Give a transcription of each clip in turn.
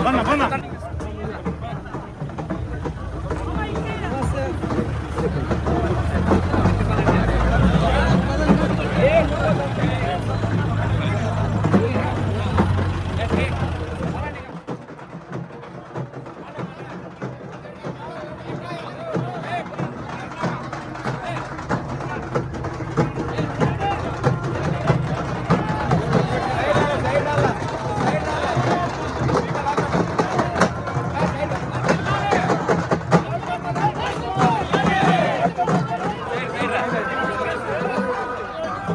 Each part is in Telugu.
慢点，慢点。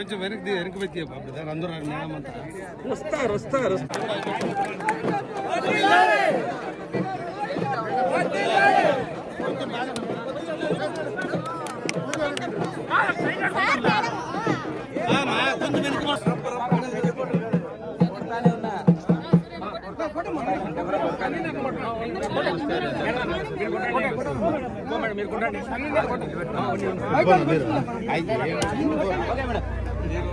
కొంచెం వెనక్కి వెనక్కి పెట్టి బ్రదర్ అందరూ మేడం అంతా వస్తారు వస్తారు. కొంచెం వెనక్కి దయచేసి మీరంతా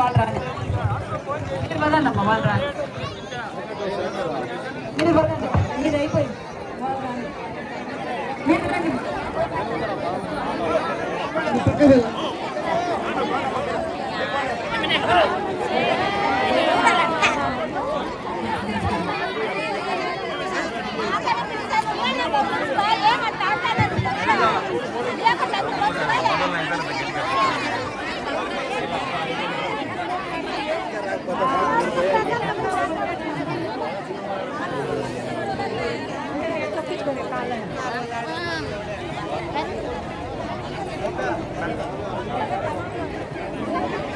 வாழ்றாங்க. நம்ம வாழ்றாங்க.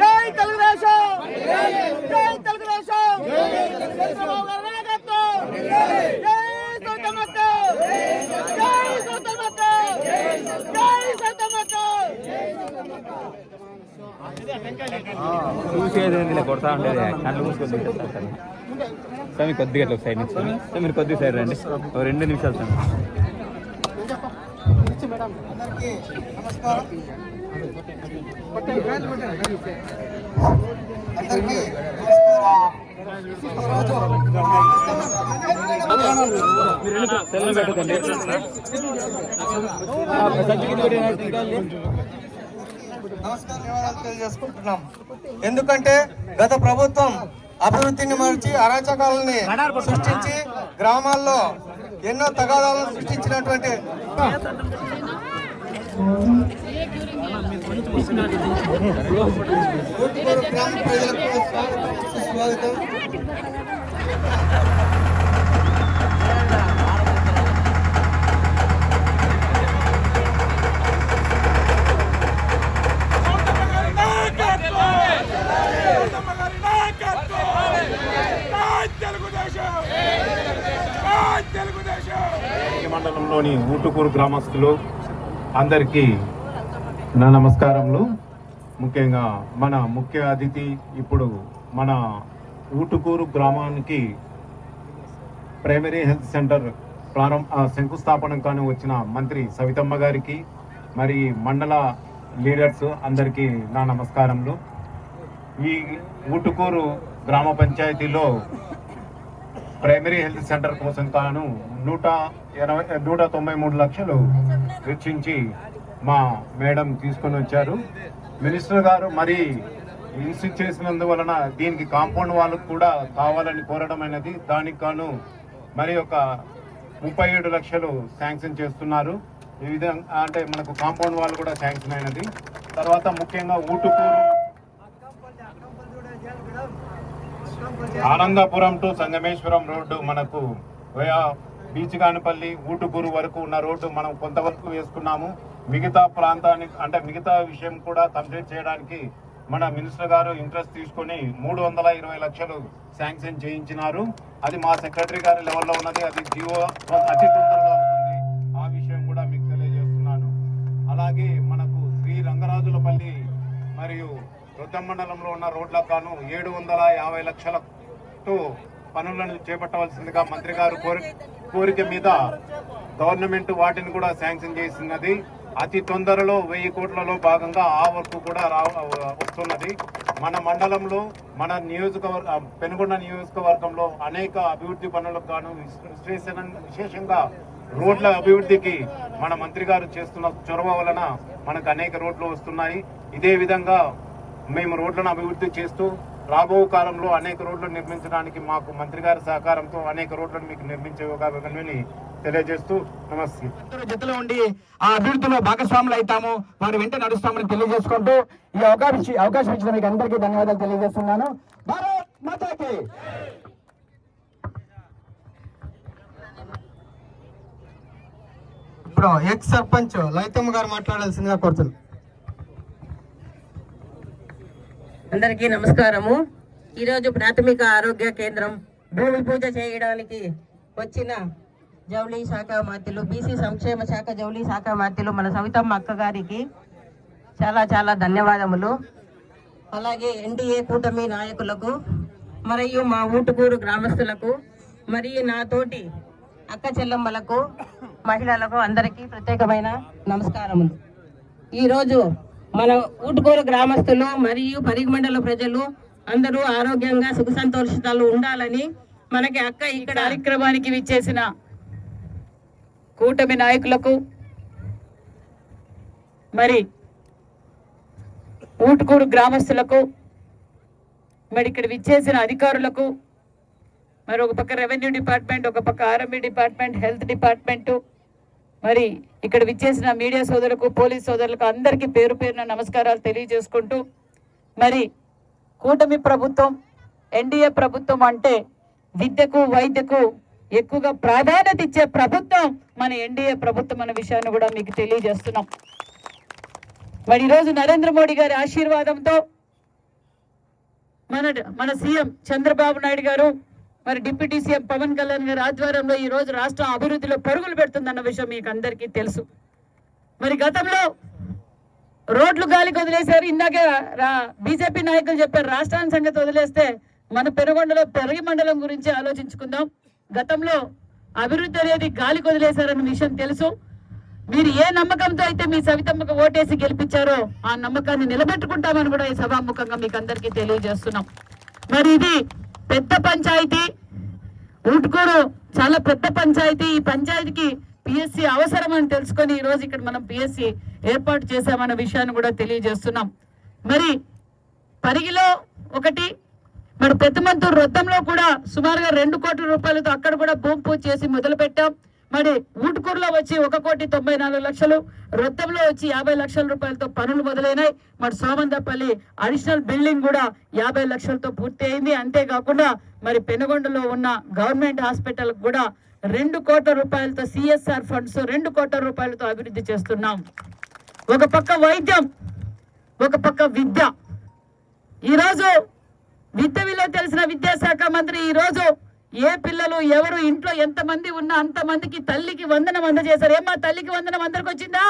జై తెలుగుదేశం! జై తెలుగుదేశం! చంద్రబాబు గారి నాయకత్వం జై సౌతమక్క జై సౌతమక్క జై సౌతమక్క చూసేది కొడతా ఉండేది. కళ్ళు మూసుకొని స్వామి కొద్దిగా ఇట్లా ఒక సైడ్ నుంచి స్వామి. మీరు కొద్దిగా సైడ్ రండి. ఒక రెండు నిమిషాలు స్వామి. సెల్లు పెట్టుకోండి. నమస్కారం వివరాలు తెలియజేసుకుంటున్నాం. ఎందుకంటే గత ప్రభుత్వం అభివృద్ధిని మరిచి అరాచకాలని సృష్టించి గ్రామాల్లో ఎన్నో తగాదాలను సృష్టించినటువంటి ఊటుకూరు గ్రామ ప్రజలకు స్వాగతం మండలంలోని ఊటుకూరు గ్రామస్తులు అందరికీ నా నమస్కారములు. ముఖ్యంగా మన ముఖ్య అతిథి ఇప్పుడు మన ఊటుకూరు గ్రామానికి ప్రైమరీ హెల్త్ సెంటర్ ప్రారంభ శంకుస్థాపనం శంకుస్థాపన కానీ వచ్చిన మంత్రి సవితమ్మ గారికి మరి మండల లీడర్స్ అందరికీ నా నమస్కారములు. ఈ ఊటుకూరు గ్రామ పంచాయతీలో ప్రైమరీ హెల్త్ సెంటర్ కోసం తాను నూట ఎనభై నూట తొంభై మూడు లక్షలు వెచ్చించి మా మేడం తీసుకొని వచ్చారు. మినిస్టర్ గారు మరి ఇన్సిస్ట్ చేసినందువలన దీనికి కాంపౌండ్ వాళ్ళకు కూడా కావాలని కోరడం అనేది దానికి గాను మరి ఒక ముప్పై ఏడు లక్షలు శాంక్షన్ చేస్తున్నారు. ఈ విధంగా అంటే మనకు కాంపౌండ్ వాళ్ళు కూడా శాంక్షన్ అయినది. తర్వాత ముఖ్యంగా ఊటుకూరు ఆనందపురం టు సంగమేశ్వరం రోడ్డు మనకు బీచ్ కానిపల్లి ఊటుకూరు వరకు ఉన్న రోడ్డు మనం కొంతవరకు వేసుకున్నాము. మిగతా ప్రాంతానికి అంటే మిగతా విషయం కూడా కంప్లీట్ చేయడానికి మన మినిస్టర్ గారు ఇంట్రెస్ట్ తీసుకొని మూడు వందల ఇరవై లక్షలు శాంక్షన్ చేయించినారు. అది మా సెక్రటరీ గారి లెవెల్లో ఉన్నది అది జియో అతి తొందరగా ఉంటుంది ఆ విషయం కూడా మీకు తెలియజేస్తున్నాను. అలాగే మనకు శ్రీ రంగరాజులపల్లి మరియు వృద్ధ మండలంలో ఉన్న రోడ్లకు గాను ఏడు వందల యాభై ప్రాజెక్టు పనులను చేపట్టవలసిందిగా మంత్రి గారు కోరిక మీద గవర్నమెంట్ వాటిని కూడా శాంక్షన్ చేసినది అతి తొందరలో వెయ్యి కోట్లలో భాగంగా ఆ వర్క్ కూడా రా వస్తున్నది. మన మండలంలో మన నియోజకవర్గ పెనుగొండ నియోజకవర్గంలో అనేక అభివృద్ధి పనులకు గాను విశేషంగా రోడ్ల అభివృద్ధికి మన మంత్రి గారు చేస్తున్న చొరవ వలన మనకు అనేక రోడ్లు వస్తున్నాయి. ఇదే విధంగా మేము రోడ్లను అభివృద్ధి చేస్తూ రాబో కాలంలో అనేక రోడ్లు నిర్మించడానికి మాకు మంత్రి గారి సహకారంతో అనేక రోడ్లను మీకు నిర్మించే అవకాశాన్ని తెలియజేస్తూ నమస్తే. జతలో ఉండి ఆ అభివృద్ధిలో భాగస్వాములు అవుతాము. వారి వెంట నడుస్తామని తెలియజేసుకుంటూ ఈ అవకాశం అవకాశం ఇచ్చిన మీకు అందరికీ ధన్యవాదాలు తెలియజేస్తున్నాను. భారత్ మాతాకి! ఇప్పుడు ఎక్స్ సర్పంచ్ లలితమ్మ గారు మాట్లాడాల్సిందిగా కోరుతున్నాను. అందరికీ నమస్కారము. ఈరోజు ప్రాథమిక ఆరోగ్య కేంద్రం భూమి పూజ చేయడానికి వచ్చిన జౌళి శాఖ మంత్రులు బీసీ సంక్షేమ శాఖ జౌళి శాఖ మంత్రులు మన సవితమ్మ అక్క గారికి చాలా చాలా ధన్యవాదములు. అలాగే ఎన్డీఏ కూటమి నాయకులకు మరియు మా ఊటుకూరు గ్రామస్తులకు మరియు నా తోటి అక్క చెల్లమ్మలకు మహిళలకు అందరికీ ప్రత్యేకమైన నమస్కారములు. ఈరోజు మన ఊటుకూరు గ్రామస్తులు మరియు పరిగి మండల ప్రజలు అందరూ ఆరోగ్యంగా సుఖ సంతోషాలు ఉండాలని మనకి అక్క ఇక్కడ కార్యక్రమానికి విచ్చేసిన కూటమి నాయకులకు మరి ఊటుకూరు గ్రామస్తులకు మరి ఇక్కడ విచ్చేసిన అధికారులకు మరి ఒక పక్క రెవెన్యూ డిపార్ట్మెంట్ ఒక పక్క ఆర్ఎంబి డిపార్ట్మెంట్ హెల్త్ డిపార్ట్మెంటు మరి ఇక్కడ విచ్చేసిన మీడియా సోదరులకు పోలీస్ సోదరులకు అందరికీ పేరు పేరున నమస్కారాలు తెలియజేసుకుంటూ మరి కూటమి ప్రభుత్వం ఎన్డీఏ ప్రభుత్వం అంటే విద్యకు వైద్యకు ఎక్కువగా ప్రాధాన్యత ఇచ్చే ప్రభుత్వం మన ఎన్డీఏ ప్రభుత్వం అనే విషయాన్ని కూడా మీకు తెలియజేస్తున్నాం. మరి ఈరోజు నరేంద్ర మోడీ గారి ఆశీర్వాదంతో మన మన సీఎం చంద్రబాబు నాయుడు గారు మరి డిప్యూటీ సీఎం పవన్ కళ్యాణ్ గారి ఆధ్వర్యంలో ఈ రోజు రాష్ట్రం అభివృద్ధిలో పరుగులు పెడుతుందన్న విషయం మీకు అందరికీ తెలుసు. మరి గతంలో రోడ్లు గాలికి వదిలేశారు. ఇందాక రా బీజేపీ నాయకులు చెప్పారు రాష్ట్రాన్ని సంగతి వదిలేస్తే మన పెనుగొండలో పెరగి మండలం గురించి ఆలోచించుకుందాం. గతంలో అభివృద్ధి అనేది గాలికి వదిలేశారన్న విషయం తెలుసు. మీరు ఏ నమ్మకంతో అయితే మీ సవితమ్మకు ఓటేసి గెలిపించారో ఆ నమ్మకాన్ని నిలబెట్టుకుంటామని కూడా ఈ సభాముఖంగా మీకు అందరికీ తెలియజేస్తున్నాం. మరి ఇది పెద్ద పంచాయతీ. ఊటుకూరు చాలా పెద్ద పంచాయతీ. ఈ పంచాయతీకి పిఎస్సి అవసరం అని తెలుసుకొని ఈ రోజు ఇక్కడ మనం పిఎస్సి ఏర్పాటు చేశామన్న విషయాన్ని కూడా తెలియజేస్తున్నాం. మరి పరిగిలో ఒకటి మరి పెద్దమంతూరు రొద్దంలో కూడా సుమారుగా రెండు కోట్ల రూపాయలతో అక్కడ కూడా భూమి పూజ చేసి మొదలుపెట్టాం. మరి ఊటుకూరులో వచ్చి ఒక కోటి తొంభై నాలుగు లక్షలు రొద్దంలో వచ్చి యాభై లక్షల రూపాయలతో పనులు మొదలైనాయి. మరి సోమందపల్లి అడిషనల్ బిల్డింగ్ కూడా యాభై లక్షలతో పూర్తి అయింది. అంతేకాకుండా మరి పెనుగొండలో ఉన్న గవర్నమెంట్ హాస్పిటల్ కూడా రెండు కోట్ల రూపాయలతో సిఎస్ఆర్ ఫండ్స్ రెండు కోట్ల రూపాయలతో అభివృద్ధి చేస్తున్నాం. ఒక పక్క వైద్యం ఒక పక్క విద్య. ఈరోజు విద్య విలువ తెలిసిన విద్యాశాఖ మంత్రి ఈరోజు ఏ పిల్లలు ఎవరు ఇంట్లో ఎంతమంది ఉన్నా అంతమందికి తల్లికి వందనం అందజేశారు. ఏమా తల్లికి వందనం అందరికి వచ్చిందా?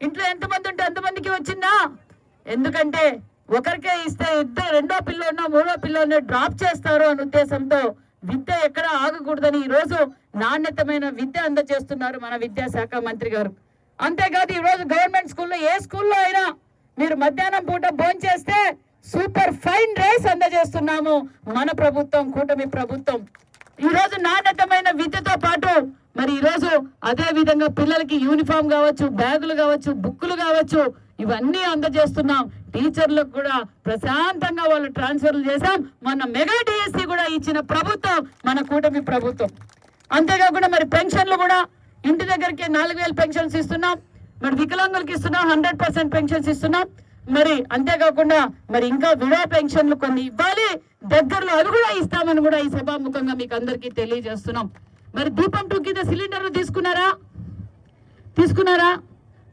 ఇంట్లో ఎంతమంది ఉంటే అంతమందికి వచ్చిందా? ఎందుకంటే ఒకరికే ఇస్తే ఇద్దరు రెండో పిల్లోనో మూడో పిల్లోనో డ్రాప్ చేస్తారు అనే ఉద్దేశంతో విద్య ఎక్కడ ఆగకూడదని ఈరోజు నాణ్యతమైన విద్య అందజేస్తున్నారు మన విద్యాశాఖ మంత్రి గారు. అంతేకాదు ఈరోజు గవర్నమెంట్ స్కూల్లో ఏ స్కూల్లో అయినా మీరు మధ్యాహ్నం పూట భోంచేస్తే సూపర్ ఫైన్ రైస్ అందజేస్తున్నాము మన ప్రభుత్వం కూటమి ప్రభుత్వం. ఈ రోజు నాణ్యతమైన విద్యతో పాటు మరి ఈ రోజు అదే విధంగా పిల్లలకి యూనిఫామ్ కావచ్చు బ్యాగులు కావచ్చు బుక్కులు కావచ్చు ఇవన్నీ అందజేస్తున్నాం. టీచర్లకు కూడా ప్రశాంతంగా వాళ్ళు ట్రాన్స్ఫర్లు చేశాం. మన మెగా డిఎస్సి కూడా ఇచ్చిన ప్రభుత్వం మన కూటమి ప్రభుత్వం. అంతేకాకుండా మరి పెన్షన్లు కూడా ఇంటి దగ్గరికి నాలుగు వేలు పెన్షన్స్ ఇస్తున్నాం. మరి వికలాంగులకి ఇస్తున్నాం హండ్రెడ్ పర్సెంట్ పెన్షన్స్ ఇస్తున్నాం. మరి అంతేకాకుండా మరి ఇంకా విడా పెన్షన్లు కొన్ని ఇవ్వాలి. దగ్గరలో అది కూడా ఇస్తామని కూడా ఈ సభాముఖంగా మీకు అందరికీ తెలియజేస్తున్నాం. మరి దీపం టూ కింద సిలిండర్లు తీసుకున్నారా? తీసుకున్నారా?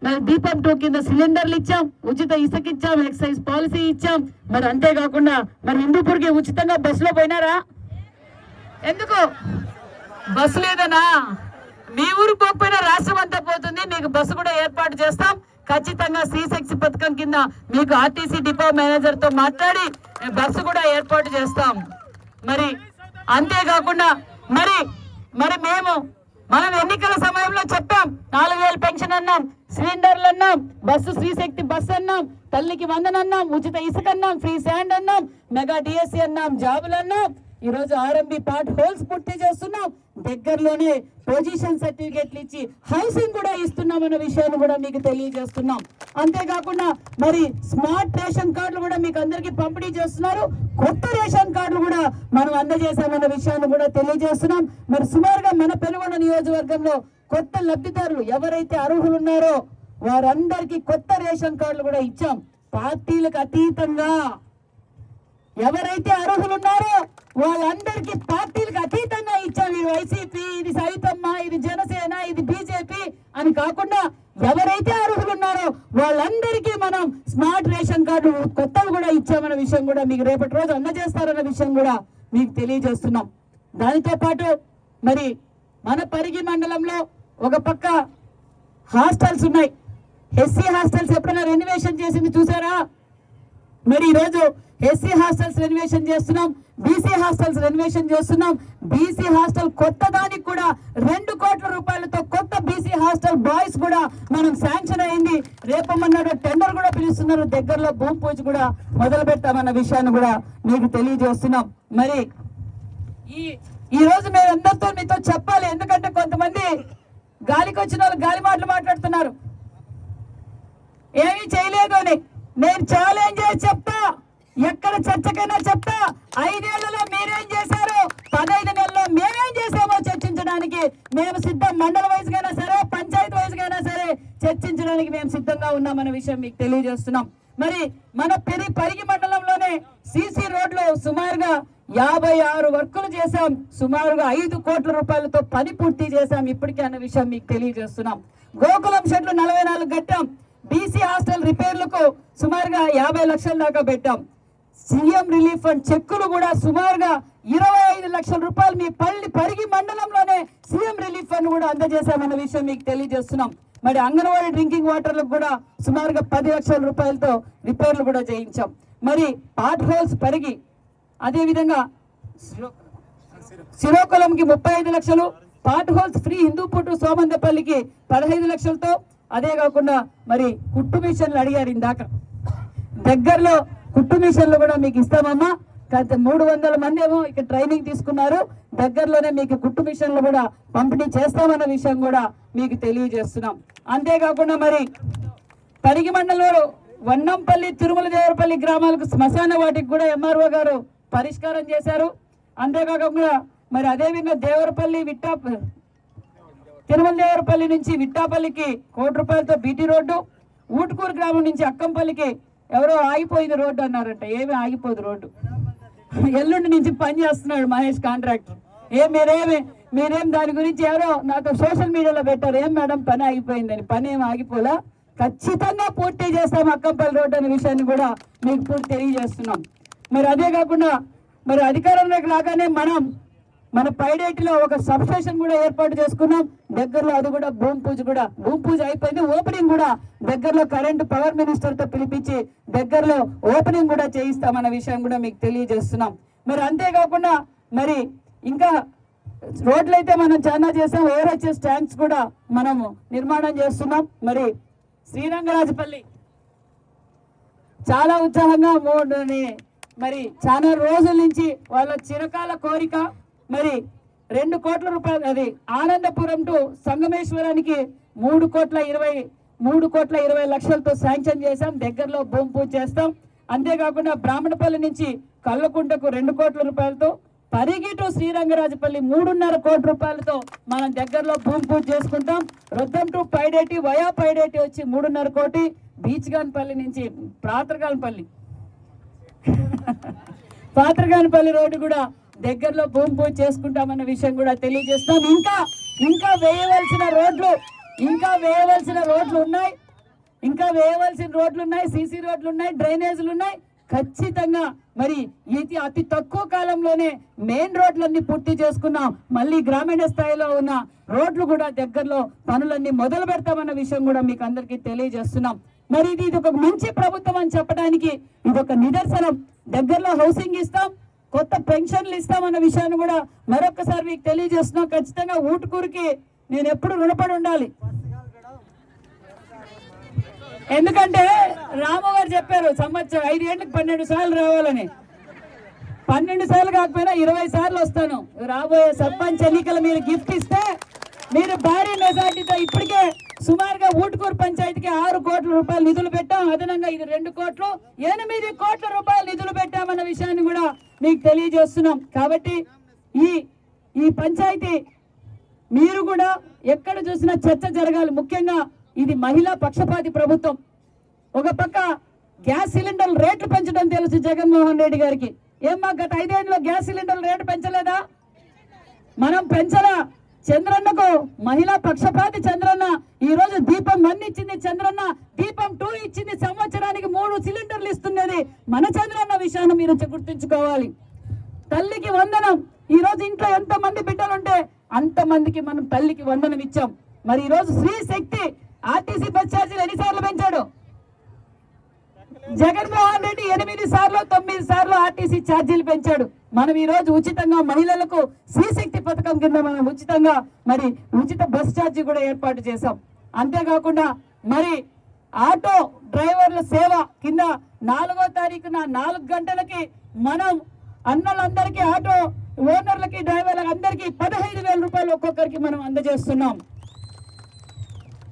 మరి దీపం టూ కింద సిలిండర్లు ఇచ్చాం. ఉచిత ఇసుక ఇచ్చాం. ఎక్సైజ్ పాలసీ ఇచ్చాం. మరి అంతేకాకుండా మరి హిందూపూర్కి ఉచితంగా బస్సులో పోయినారా? ఎందుకు? బస్సు లేదనా మీ ఊరు పోకపోయినా రాష్ట్రం అంతా పోతుంది. మీకు బస్సు కూడా ఏర్పాటు చేస్తాం. ఖచ్చితంగా శ్రీ శక్తి పథకం కింద మీకు ఆర్టీసీ డిపో మేనేజర్తో మాట్లాడి బస్సు కూడా ఏర్పాటు చేస్తాం. మరి అంతేకాకుండా మరి మరి మేము మనం ఎన్నికల సమయంలో చెప్పాం నాలుగు వేలు పెన్షన్ అన్నాం సిలిండర్లు అన్నాం బస్సు శ్రీశక్తి బస్సు అన్నాం తల్లికి వందనన్నాం ఉచిత ఇసుక అన్నాం ఫ్రీ శాండ్ అన్నాం మెగా డిఎస్సి అన్నాం జాబులు అన్నాం ఈ రోజు ఆర్ఎంబి పార్ట్ హోల్స్ పూర్తి చేస్తున్నాం. దగ్గరలోనే పొజిషన్ సర్టిఫికేట్లు ఇచ్చి హౌసింగ్ కూడా ఇస్తున్నాం అన్న విషయాన్ని కూడా మీకు తెలియజేస్తున్నాం. అంతేకాకుండా మరి స్మార్ట్ రేషన్ కార్డులు కూడా మీకు అందరికీ పంపిణీ చేస్తున్నారు. కొత్త రేషన్ కార్డులు కూడా మనం అందజేశామన్న విషయాన్ని కూడా తెలియజేస్తున్నాం. మరి సుమారుగా మన పెనుగొండ నియోజకవర్గంలో కొత్త లబ్ధిదారులు ఎవరైతే అర్హులు ఉన్నారో వారందరికీ కొత్త రేషన్ కార్డులు కూడా ఇచ్చాం. పార్టీలకు అతీతంగా ఎవరైతే అర్హులు ఉన్నారో వాళ్ళందరికీ పార్టీలకు అతీతంగా ఇచ్చాం ఇది వైసీపీ ఇది సవితమ్మ ఇది జనసేన ఇది బీజేపీ అని కాకుండా ఎవరైతే అర్హులు ఉన్నారో వాళ్ళందరికీ మనం స్మార్ట్ రేషన్ కార్డు కొత్తవి కూడా ఇచ్చామన్న విషయం కూడా మీకు రేపటి రోజు అందజేస్తారన్న విషయం కూడా మీకు తెలియజేస్తున్నాం. దానితో పాటు మరి మన పరిగి మండలంలో ఒక పక్క హాస్టల్స్ ఉన్నాయి. ఎస్సీ హాస్టల్స్ ఎప్పుడైనా రెనివేషన్ చేసింది చూసారా? మరి ఈరోజు ఎస్సీ హాస్టల్స్ రెనోవేషన్ చేస్తున్నాం బీసీ హాస్టల్స్ రెనోవేషన్ చేస్తున్నాం. బీసీ హాస్టల్ కొత్త దానికి కూడా రెండు కోట్ల రూపాయలతో కొత్త బీసీ హాస్టల్ బాయ్స్ కూడా మనం శాంక్షన్ అయింది. రేపమన్నాడు టెండర్ కూడా పిలుస్తున్నారు. దగ్గరలో భూమి పూజ కూడా మొదలు పెడతామన్న విషయాన్ని కూడా మీకు తెలియజేస్తున్నాం. మరి ఈ ఈ రోజు మేము అందరితో మీతో చెప్పాలి. ఎందుకంటే కొంతమంది గాలికి వచ్చిన వాళ్ళు గాలి మాటలు మాట్లాడుతున్నారు. ఏమీ చేయలేదు అని నేను ఛాలెంజ్ చేసి చెప్తా. ఎక్కడ చర్చకైనా చెప్తా. ఐదేళ్ళలో మీరేం చేశారు? పదహైదు నెలల్లో మేమేం చేసామో చర్చించడానికి మేము సిద్ధం మండల వైజ్ గైనా సరే పంచాయతీ వైజ్ గైనా సరే చర్చించడానికి మేము సిద్ధంగా ఉన్నామన్న విషయం మీకు తెలియజేస్తున్నాం. మరి మన పెరి పరిగి మండలంలోనే సిసి రోడ్లు సుమారుగా యాభై ఆరు వర్కులు చేశాం. సుమారుగా ఐదు కోట్ల రూపాయలతో పని పూర్తి చేశాం ఇప్పటికే అన్న విషయం మీకు తెలియజేస్తున్నాం. గోకులం షెడ్లు నలభై నాలుగు కట్టాం. బీసీ హాస్టల్ రిపేర్లకు సుమారుగా యాభై లక్షల దాకా పెట్టాం. సీఎం రిలీఫ్ ఫండ్ చెక్కులు కూడా సుమారుగా ఇరవై ఐదు లక్షల రూపాయలు మీ పల్లి పరిగి మండలంలోనే సీఎం రిలీఫ్ ఫండ్ కూడా అందజేశామన్న విషయం మీకు తెలియజేస్తున్నాం. మరి అంగన్వాడీ డ్రింకింగ్ వాటర్లకు కూడా సుమారుగా పది లక్షల రూపాయలతో రిపేర్లు కూడా చేయించాం. మరి పాట్ హోల్స్ పెరిగి అదేవిధంగా శ్రీకాకుళంకి ముప్పై ఐదు లక్షలు పాట్ హోల్స్ ఫ్రీ హిందూపుట్టు సోమందపల్లికి పదహైదు లక్షలతో అదే కాకుండా మరి కుట్టు మిషన్లు అడిగారు ఇందాక. దగ్గరలో కుట్టు మిషన్లు కూడా మీకు ఇస్తామమ్మా. కాకపోతే మూడు వందల మంది ఏమో ఇక్కడ ట్రైనింగ్ తీసుకున్నారు. దగ్గరలోనే మీకు కుట్టు మిషన్లు కూడా పంపిణీ చేస్తామన్న విషయం కూడా మీకు తెలియజేస్తున్నాం. అంతేకాకుండా మరి పరిగి మండలంలో వన్నంపల్లి తిరుమల దేవరపల్లి గ్రామాలకు శ్మశాన వాటికి కూడా ఎంఆర్ఓ గారు పరిష్కారం చేశారు. అంతేకాకుండా మరి అదేవిధంగా దేవరపల్లి విట్టా తిరుమలదేవరపల్లి నుంచి విట్టాపల్లికి కోటి రూపాయలతో బీటీ రోడ్డు ఊటుకూరు గ్రామం నుంచి అక్కంపల్లికి ఎవరో ఆగిపోయింది రోడ్డు అన్నారంట. ఏమి ఆగిపోదు రోడ్డు. ఎల్లుండి నుంచి పని చేస్తున్నాడు మహేష్ కాంట్రాక్టర్. ఏం మీరేమి మీరేం దాని గురించి ఎవరో నాకు సోషల్ మీడియాలో పెట్టారు. ఏం మేడం పని ఆగిపోయిందని. పని ఏం ఆగిపోలా? ఖచ్చితంగా పూర్తి చేస్తాం అక్కంపల్లి రోడ్డు అనే విషయాన్ని కూడా మీకు పూర్తి తెలియజేస్తున్నాం. మరి అదే కాకుండా మరి అధికారంలోకి రాగానే మనం మన పైడేటిలో ఒక సబ్ స్టేషన్ కూడా ఏర్పాటు చేసుకున్నాం. దగ్గరలో అది కూడా భూమి పూజ కూడా భూమి పూజ అయిపోయింది. ఓపెనింగ్ కూడా దగ్గరలో కరెంట్ పవర్ మినిస్టర్తో పిలిపించి దగ్గరలో ఓపెనింగ్ కూడా చేయిస్తామన్న విషయం కూడా మీకు తెలియజేస్తున్నాం. మరి అంతేకాకుండా మరి ఇంకా రోడ్లు అయితే మనం చాలా చేసాం. ఓఆర్హెచ్ఎస్ ట్యాంక్స్ కూడా మనము నిర్మాణం చేస్తున్నాం. మరి శ్రీరంగరాజపల్లి చాలా ఉత్సాహంగా మూడుని మరి చాలా రోజుల నుంచి వాళ్ళ చిరకాల కోరిక మరి రెండు కోట్ల రూపాయలు అది ఆనందపురం టు సంగమేశ్వరానికి మూడు కోట్ల ఇరవై మూడు కోట్ల ఇరవై లక్షలతో శాంక్షన్ చేశాం. దగ్గరలో భూమి పూజ చేస్తాం. అంతేకాకుండా బ్రాహ్మణపల్లి నుంచి కల్లకుంటకు రెండు కోట్ల రూపాయలతో పరిగి టు శ్రీరంగరాజపల్లి మూడున్నర కోట్ల రూపాయలతో మనం దగ్గరలో భూమి పూజ చేసుకుంటాం. రొద్దం టు పైడేటి వయా పైడేటి వచ్చి మూడున్నర కోటి బీచ్గాన్పల్లి నుంచి ప్రాతరగాన్పల్లి పాత్రగానపల్లి రోడ్డు కూడా దగ్గరలో భూమి పూజ చేసుకుంటామన్న విషయం కూడా తెలియజేస్తాం ఇంకా ఇంకా వేయవలసిన రోడ్లు ఇంకా వేయవలసిన రోడ్లు ఉన్నాయి. ఇంకా వేయవలసిన రోడ్లు ఉన్నాయి సీసీ రోడ్లు ఉన్నాయి డ్రైనేజీలు ఉన్నాయి. ఖచ్చితంగా మరి ఇది అతి తక్కువ కాలంలోనే మెయిన్ రోడ్లన్నీ పూర్తి చేసుకున్నాం. మళ్ళీ గ్రామీణ స్థాయిలో ఉన్న రోడ్లు కూడా దగ్గరలో పనులన్నీ మొదలు పెడతామన్న విషయం కూడా మీకు అందరికీ తెలియజేస్తున్నాం. మరి ఇది ఇది ఒక మంచి ప్రభుత్వం అని చెప్పడానికి ఇది ఒక నిదర్శనం. దగ్గరలో హౌసింగ్ ఇస్తాం కొత్త పెన్షన్లు ఇస్తామన్న విషయాన్ని కూడా మరొకసారి మీకు తెలియజేస్తున్నాం. ఖచ్చితంగా ఊటుకూరికి నేను ఎప్పుడు రుణపడి ఉండాలి. ఎందుకంటే రాము గారు చెప్పారు సంవత్సరం ఐదేళ్ళకి పన్నెండు సార్లు రావాలని. పన్నెండు సార్లు కాకపోయినా ఇరవై సార్లు వస్తాను. రాబోయే సర్పంచ్ ఎన్నికలు మీరు గిఫ్ట్ ఇస్తే మీరు భారీ మెజార్టీతో ఇప్పటికే సుమారుగా ఊటుకూరు పంచాయతీకి ఆరు కోట్ల రూపాయలు నిధులు పెట్టాం. అదనంగా ఇది రెండు కోట్లు. ఎనిమిది కోట్ల రూపాయలు నిధులు పెట్టామన్న విషయాన్ని కూడా మీకు తెలియజేస్తున్నాం. కాబట్టి ఈ ఈ పంచాయతీ మీరు కూడా ఎక్కడ చూసినా చర్చ జరగాలి. ముఖ్యంగా ఇది మహిళా పక్షపాతి ప్రభుత్వం. ఒక పక్క గ్యాస్ సిలిండర్ రేట్లు పెంచడం తెలుసు జగన్మోహన్ రెడ్డి గారికి. ఏమ్మా గత ఐదేళ్ళలో గ్యాస్ సిలిండర్ రేటు పెంచలేదా? మనం పెంచలా? చంద్రన్నకు మహిళా పక్షపాతి చంద్రన్న. ఈ రోజు దీపం వన్ ఇచ్చింది చంద్రన్న. దీపం టూ ఇచ్చింది సంవత్సరానికి మూడు సిలిండర్లు ఇస్తున్నది మన చంద్రన్న విషయాన్ని మీరు గుర్తుంచుకోవాలి. తల్లికి వందనం. ఈ రోజు ఇంట్లో ఎంత మంది బిడ్డలుంటే అంత మందికి మనం తల్లికి వందనం ఇచ్చాం. మరి ఈ రోజు స్త్రీ శక్తి ఆర్టీసీ బస్ ఛార్జీలు ఎన్నిసార్లు పెంచాడు? జగన్మోహన్ రెడ్డి ఎనిమిది సార్లు తొమ్మిది సార్లు ఆర్టీసీ ఛార్జీలు పెంచాడు. మనం ఈ రోజు ఉచితంగా మహిళలకు శ్రీశక్తి పథకం కింద మనం ఉచితంగా మరి ఉచిత బస్ ఛార్జీ కూడా ఏర్పాటు చేశాం. అంతేకాకుండా మరి ఆటో డ్రైవర్ల సేవ కింద నాలుగో తారీఖున నాలుగు గంటలకి మనం అన్నలందరికీ ఆటో ఓనర్లకి డ్రైవర్ల అందరికీ పదహైదు వేల రూపాయలు ఒక్కొక్కరికి మనం అందజేస్తున్నాం.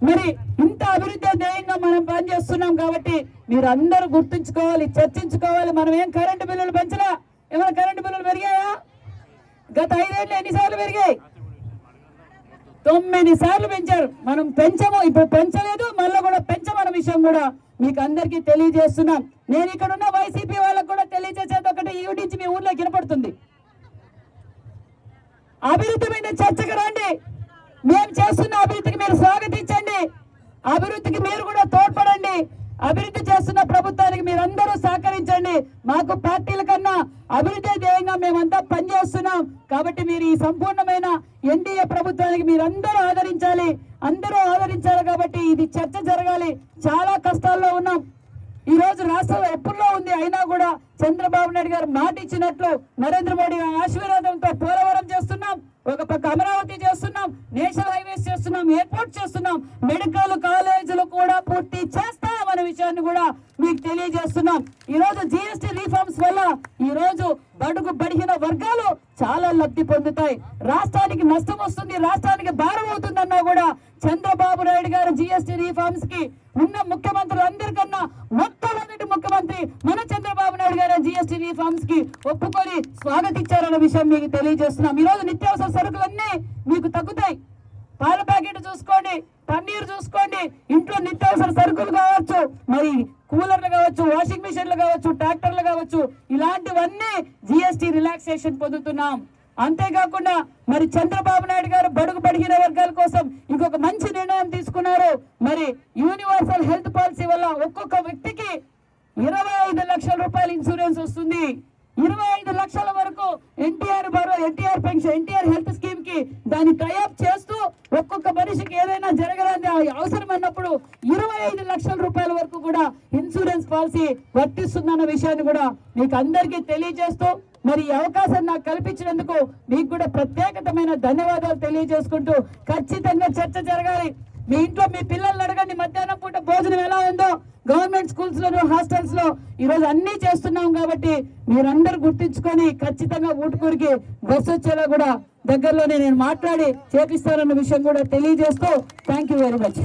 మరి ఇంత అభివృద్ధి ధ్యేయంగా మనం పనిచేస్తున్నాం కాబట్టి మీరు అందరూ గుర్తుంచుకోవాలి చర్చించుకోవాలి. మనం ఏం కరెంటు బిల్లులు పెంచలా? ఏమైనా కరెంటు బిల్లులు పెరిగాయా? గత ఐదేళ్ళు ఎన్నిసార్లు పెరిగాయి? తొమ్మిది సార్లు పెంచారు. మనం పెంచము ఇప్పుడు పెంచలేదు మళ్ళీ కూడా పెంచమన్న విషయం కూడా మీకు అందరికీ తెలియజేస్తున్నాం. నేను ఇక్కడ ఉన్న వైసీపీ వాళ్ళకు కూడా తెలియజేసేది ఒకటి ఈ నుంచి మీ ఊర్లో కనపడుతుంది అభివృద్ధి మీద చర్చకు రండి. మేము చేస్తున్న అభివృద్ధికి మీరు స్వాగతించండి. అభివృద్ధికి మీరు కూడా తోడ్పడండి. అభివృద్ధి చేస్తున్న ప్రభుత్వానికి మీరందరూ సహకరించండి. మాకు పార్టీల కన్నా అభివృద్ధి ధ్యేయంగా మేమంతా పనిచేస్తున్నాం. కాబట్టి మీరు ఈ సంపూర్ణమైన ఎన్డీఏ ప్రభుత్వానికి మీరందరూ ఆదరించాలి. అందరూ ఆదరించాలి కాబట్టి ఇది చర్చ జరగాలి. చాలా కష్టాల్లో ఉన్నాం. ఈ రోజు రాష్ట్రం ఎప్పుడులో ఉంది అయినా కూడా చంద్రబాబు నాయుడు గారు మాట ఇచ్చినట్లు నరేంద్ర మోడీ ఆశీర్వాదంతో పోలవరం చేస్తున్నాం. ఒక పక్క అమరావతి చేస్తున్నాం నేషనల్ హైవేస్ చేస్తున్నాం ఎయిర్పోర్ట్ చేస్తున్నాం మెడికల్ కాలేజీలు కూడా పూర్తి చేస్తాం అనే విషయాన్ని కూడా మీకు తెలియజేస్తున్నాం. ఈ రోజు జిఎస్టి రిఫార్మ్స్ వల్ల ఈ రోజు బడుగు బడిగిన వర్గాలు చాలా లబ్ధి పొందుతాయి. రాష్ట్రానికి నష్టం వస్తుంది రాష్ట్రానికి భారం అవుతుందన్నా కూడా చంద్రబాబు నాయుడు గారు జిఎస్టి రిఫార్మ్స్కి ఉన్న ముఖ్యమంత్రులు అందరికన్నా మొట్టమొదటి ముఖ్యమంత్రి మన చంద్రబాబు నాయుడు గారు జిఎస్టి రిఫార్మ్స్కి ఒప్పుకొని స్వాగతించారన్న విషయం మీకు తెలియజేస్తున్నాం. ఈ రోజు నిత్యావసర సరుకులన్నీ మీకు తగ్గుతాయి. పాల ప్యాకెట్ చూసుకోండి పన్నీర్ చూసుకోండి ఇంట్లో నిత్యావసర సరుకులు కావచ్చు మరి కూలర్లు కావచ్చు వాషింగ్ మిషన్లు కావచ్చు ట్రాక్టర్లు కావచ్చు ఇలాంటివన్నీ జిఎస్టి రిలాక్సేషన్ పొందుతున్నాం. అంతేకాకుండా మరి చంద్రబాబు నాయుడు గారు బడుగు బడిగిన వర్గాల కోసం ఇంకొక మంచి నిర్ణయం తీసుకున్నారు. మరి యూనివర్సల్ హెల్త్ పాలసీ వల్ల ఒక్కొక్క వ్యక్తికి ఇరవై ఐదు లక్షల రూపాయల ఇన్సూరెన్స్ వస్తుంది. ఇరవై ఐదు లక్షల వరకు ఎన్టీఆర్ బరో ఎన్టీఆర్ పెన్షన్ ఎన్టీఆర్ హెల్త్ స్కీమ్కి దాన్ని టైఅప్ చేస్తూ ఒక్కొక్క మనిషికి ఏదైనా జరగదని అవసరం అన్నప్పుడు ఇరవై ఐదు లక్షల రూపాయల వరకు కూడా ఇన్సూరెన్స్ పాలసీ వర్తిస్తుందన్న విషయాన్ని కూడా మీకు అందరికీ తెలియజేస్తూ మరి ఈ అవకాశం నాకు కల్పించినందుకు మీకు కూడా ప్రత్యేకతమైన ధన్యవాదాలు తెలియజేసుకుంటూ ఖచ్చితంగా చర్చ జరగాలి. మీ ఇంట్లో మీ పిల్లల్ని అడగండి మధ్యాహ్నం పూట భోజనం ఎలా ఉందో. గవర్నమెంట్ స్కూల్స్ లోను హాస్టల్స్లో ఈ రోజు అన్ని చేస్తున్నాం కాబట్టి మీరందరూ గుర్తించుకొని ఖచ్చితంగా ఊటుకూరికి బస్సు వచ్చేలా కూడా దగ్గరలోనే నేను మాట్లాడి చేపిస్తానన్న విషయం కూడా తెలియజేస్తూ థ్యాంక్ యూ వెరీ మచ్